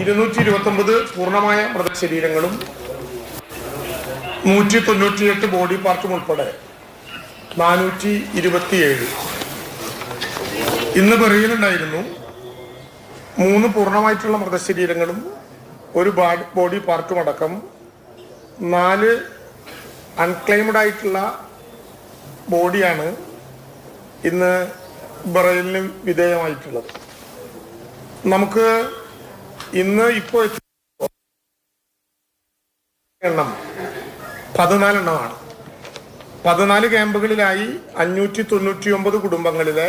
ഇരുന്നൂറ്റി ഇരുപത്തി ഒമ്പത് പൂർണമായ മൃതശരീരങ്ങളും നൂറ്റി തൊണ്ണൂറ്റിയെട്ട് ബോഡി പാർട്ടും ഉൾപ്പെടെ നാനൂറ്റി ഇരുപത്തിയേഴ് ഇന്ന് പറയുന്നുണ്ടായിരുന്നു മൂന്ന് പൂർണമായിട്ടുള്ള മൃതശരീരങ്ങളും ഒരു ബോഡി പാർട്ടും അടക്കം നാല് അൺക്ലെയിംഡ് ആയിട്ടുള്ള ബോഡിയാണ് ഇന്ന് ബറയിലിന് വിധേയമായിട്ടുള്ളത്. നമുക്ക് ഇന്ന് ഇപ്പോൾ എണ്ണം പതിനാലെണ്ണമാണ് പതിനാല് ക്യാമ്പുകളിലായി അഞ്ഞൂറ്റി തൊണ്ണൂറ്റി ഒമ്പത് കുടുംബങ്ങളിലെ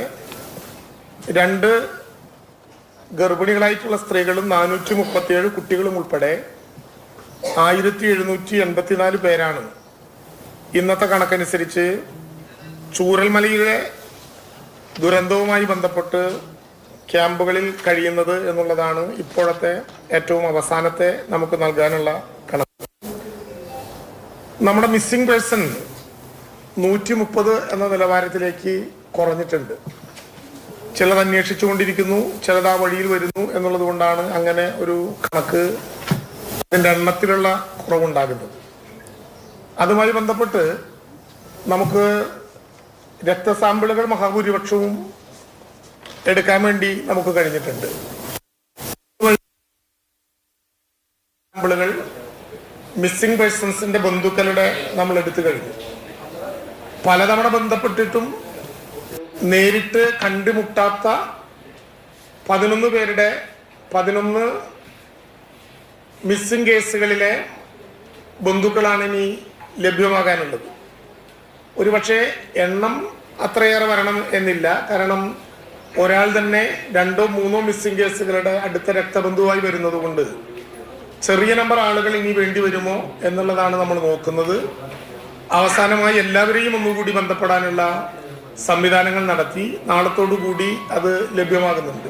രണ്ട് ഗർഭിണികളായിട്ടുള്ള സ്ത്രീകളും നാനൂറ്റി മുപ്പത്തിയേഴ് കുട്ടികളും ഉൾപ്പെടെ ആയിരത്തി എഴുന്നൂറ്റി എൺപത്തിനാല് പേരാണ്. ഇന്നത്തെ കണക്കനുസരിച്ച് ചൂരൽമലയിലെ ദുരന്തവുമായി ബന്ധപ്പെട്ട് ക്യാമ്പുകളിൽ കഴിയുന്നത് എന്നുള്ളതാണ് ഇപ്പോഴത്തെ ഏറ്റവും അവസാനത്തെ നമുക്ക് നൽകാനുള്ള കണക്ക്. നമ്മുടെ മിസ്സിംഗ് പേഴ്സൺ നൂറ്റി മുപ്പത് എന്ന നിലവാരത്തിലേക്ക് കുറഞ്ഞിട്ടുണ്ട്. ചിലത് അന്വേഷിച്ചുകൊണ്ടിരിക്കുന്നു ചിലത് ആ വഴിയിൽ വരുന്നു എന്നുള്ളത് കൊണ്ടാണ് അങ്ങനെ ഒരു കണക്ക് അതിന്റെ എണ്ണത്തിലുള്ള കുറവുണ്ടാകുന്നത്. അതുമായി ബന്ധപ്പെട്ട് നമുക്ക് രക്തസാമ്പിളുകൾ മഹാഭൂരിപക്ഷവും എടുക്കാൻ വേണ്ടി നമുക്ക് കഴിഞ്ഞിട്ടുണ്ട്. സാമ്പിളുകൾ മിസ്സിംഗ് പേഴ്സൺസിന്റെ ബന്ധുക്കളുടെ നമ്മൾ എടുത്തു കഴിഞ്ഞു. പലതവണ ബന്ധപ്പെട്ടിട്ടും നേരിട്ട് കണ്ടുമുട്ടാത്ത പതിനൊന്ന് പേരുടെ പതിനൊന്ന് മിസ്സിംഗ് കേസുകളിലെ ബന്ധുക്കളാണ് ഇനി ലഭ്യമാകാനുള്ളത്. ഒരുപക്ഷെ എണ്ണം അത്രയേറെ വരണം എന്നില്ല. കാരണം ഒരാൾ തന്നെ രണ്ടോ മൂന്നോ മിസ്സിംഗ് കേസുകളുടെ അടുത്ത രക്തബന്ധുവായി വരുന്നത് കൊണ്ട് ചെറിയ നമ്പർ ആളുകൾ ഇനി വേണ്ടി വരുമോ എന്നുള്ളതാണ് നമ്മൾ നോക്കുന്നത്. അവസാനമായി എല്ലാവരെയും ഒന്നുകൂടി ബന്ധപ്പെടാനുള്ള സംവിധാനങ്ങൾ നടത്തി നാളത്തോടു കൂടി അത് ലഭ്യമാകുന്നുണ്ട്.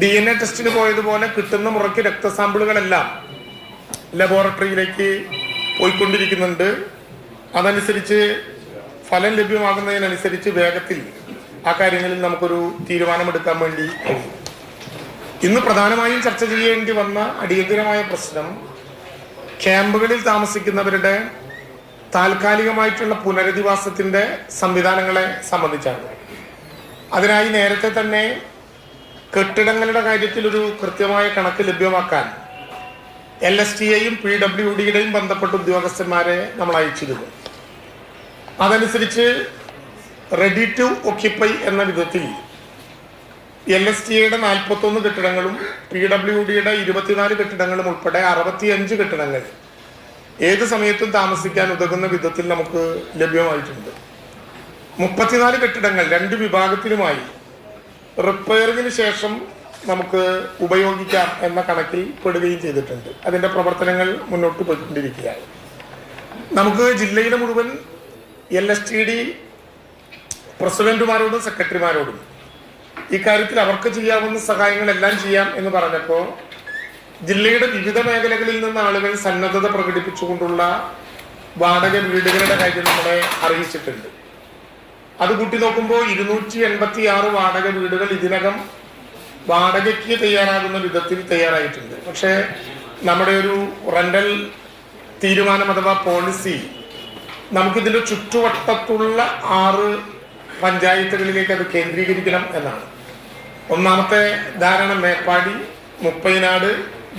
ഡി എൻ എ ടെസ്റ്റിന് പോയതുപോലെ കിട്ടുന്ന മുറയ്ക്ക് രക്തസാമ്പിളുകളെല്ലാം ലബോറട്ടറിയിലേക്ക് പോയിക്കൊണ്ടിരിക്കുന്നുണ്ട്. അതനുസരിച്ച് ഫലം ലഭ്യമാകുന്നതിനനുസരിച്ച് വേഗത്തിൽ ആ കാര്യങ്ങളിൽ നമുക്കൊരു തീരുമാനമെടുക്കാൻ വേണ്ടി കഴിയും ഇന്ന് പ്രധാനമായും ചർച്ച ചെയ്യേണ്ടി വന്ന അടിയന്തരമായ പ്രശ്നം ക്യാമ്പുകളിൽ താമസിക്കുന്നവരുടെ താൽക്കാലികമായിട്ടുള്ള പുനരധിവാസത്തിന്റെ സംവിധാനങ്ങളെ സംബന്ധിച്ചാണ്. അതിനായി നേരത്തെ തന്നെ കെട്ടിടങ്ങളുടെ കാര്യത്തിൽ ഒരു കൃത്യമായ കണക്ക് ലഭ്യമാക്കാൻ എൽ എസ് ടിയെയും പി ഡബ്ല്യു ഡിയുടെയും ബന്ധപ്പെട്ട ഉദ്യോഗസ്ഥന്മാരെ നമ്മൾ അയച്ചിരുന്നു അതനുസരിച്ച് റെഡി ടു ഒക്യുപ്പൈ എന്ന വിധത്തിൽ എൽ എസ് ടിയുടെ നാൽപ്പത്തൊന്ന് കെട്ടിടങ്ങളും പി ഡബ്ല്യു ഡിയുടെ ഇരുപത്തിനാല് കെട്ടിടങ്ങളും ഉൾപ്പെടെ അറുപത്തിയഞ്ച് കെട്ടിടങ്ങൾ ഏത് സമയത്തും താമസിക്കാൻ ഉതകുന്ന വിധത്തിൽ നമുക്ക് ലഭ്യമായിട്ടുണ്ട്. മുപ്പത്തിനാല് കെട്ടിടങ്ങൾ രണ്ട് വിഭാഗത്തിലുമായി റിപ്പയറിങ്ങിന് ശേഷം നമുക്ക് ഉപയോഗിക്കാം എന്ന കണക്കിൽ പെടുകയും ചെയ്തിട്ടുണ്ട്. അതിന്റെ പ്രവർത്തനങ്ങൾ മുന്നോട്ട് പോയിക്കൊണ്ടിരിക്കുകയാണ്. നമുക്ക് ജില്ലയിലെ മുഴുവൻ എൽ എസ് ടി ഡി പ്രസിഡന്റുമാരോടും സെക്രട്ടറിമാരോടും. ഇക്കാര്യത്തിൽ അവർക്ക് ചെയ്യാവുന്ന സഹായങ്ങളെല്ലാം ചെയ്യാം എന്ന് പറഞ്ഞപ്പോൾ ജില്ലയുടെ വിവിധ മേഖലകളിൽ നിന്ന് ആളുകൾ സന്നദ്ധത പ്രകടിപ്പിച്ചുകൊണ്ടുള്ള വാടക വീടുകളുടെ കാര്യം നമ്മളെ അറിയിച്ചിട്ടുണ്ട്. അത് കൂട്ടി നോക്കുമ്പോൾ ഇരുന്നൂറ്റി എൺപത്തി ആറ് വാടക വീടുകൾ ഇതിനകം വാടകയ്ക്ക് തയ്യാറാകുന്ന വിധത്തിൽ തയ്യാറായിട്ടുണ്ട്. പക്ഷേ നമ്മുടെ ഒരു റെന്റൽ തീരുമാനം അഥവാ പോളിസി നമുക്കിതിന്റെ ചുറ്റുവട്ടത്തുള്ള ആറ് പഞ്ചായത്തുകളിലേക്ക് അത് കേന്ദ്രീകരിക്കണം എന്നാണ്. ഒന്നാമത്തെ ധാരണ മേപ്പാടി മുപ്പൈനാട്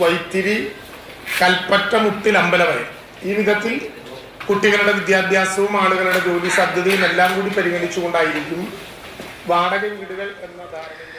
വൈത്തിരി കൽപ്പറ്റ മുട്ടിൽ അമ്പലവയൽ. ഈ വിധത്തിൽ കുട്ടികളുടെ വിദ്യാഭ്യാസവും ആളുകളുടെ ജോലി സാധ്യതയും എല്ലാം കൂടി പരിഗണിച്ചുകൊണ്ടായിരിക്കും വാടക വീടുകൾ എന്ന ധാരണയിൽ